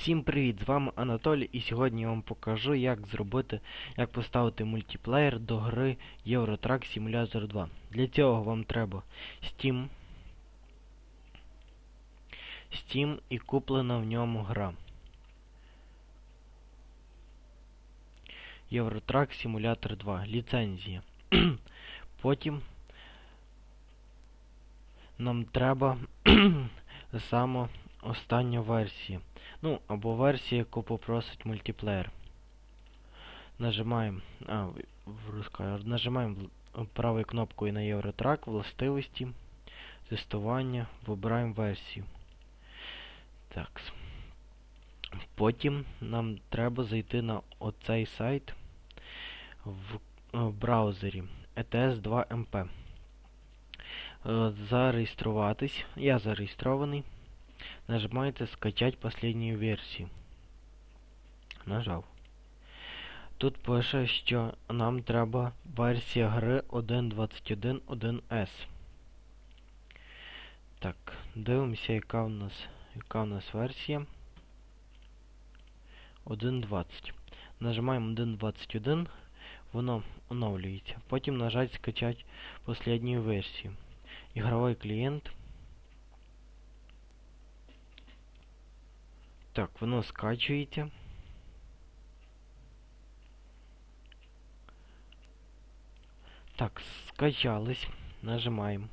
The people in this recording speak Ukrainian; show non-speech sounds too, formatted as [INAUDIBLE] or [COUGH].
Всім привіт! З вами Анатолій і сьогодні я вам покажу, як зробити, як поставити мультиплеєр до гри Euro Truck Simulator 2. Для цього вам треба Steam, Steam і куплена в ньому гра. Euro Truck Simulator 2. Ліцензія. [CLEARS THROAT] Потім нам треба [CLEARS THROAT] саме остання версія. Ну, або версія, яку попросить мультиплеєр. Нажимаємо. А. Нажимаємо правою кнопкою на Eurotrack, властивості, тестування, вибираємо версію. Так. Потім нам треба зайти на оцей сайт в, в браузері ETS2MP. Е, Зареєструватись. Я зареєстрований. Нажимаете скачать последнюю версию. Нажав. Тут пише, що нам треба версія гри 1.21.1s. Так, дивимося, яка у нас, яка у нас версія. 1.20. Нажимаємо 1.21, воно оновлюється. Потім нажать скачать последнюю версію. Ігровий клієнт. Так, воно скачується. Так, скачалось. Нажимаємо.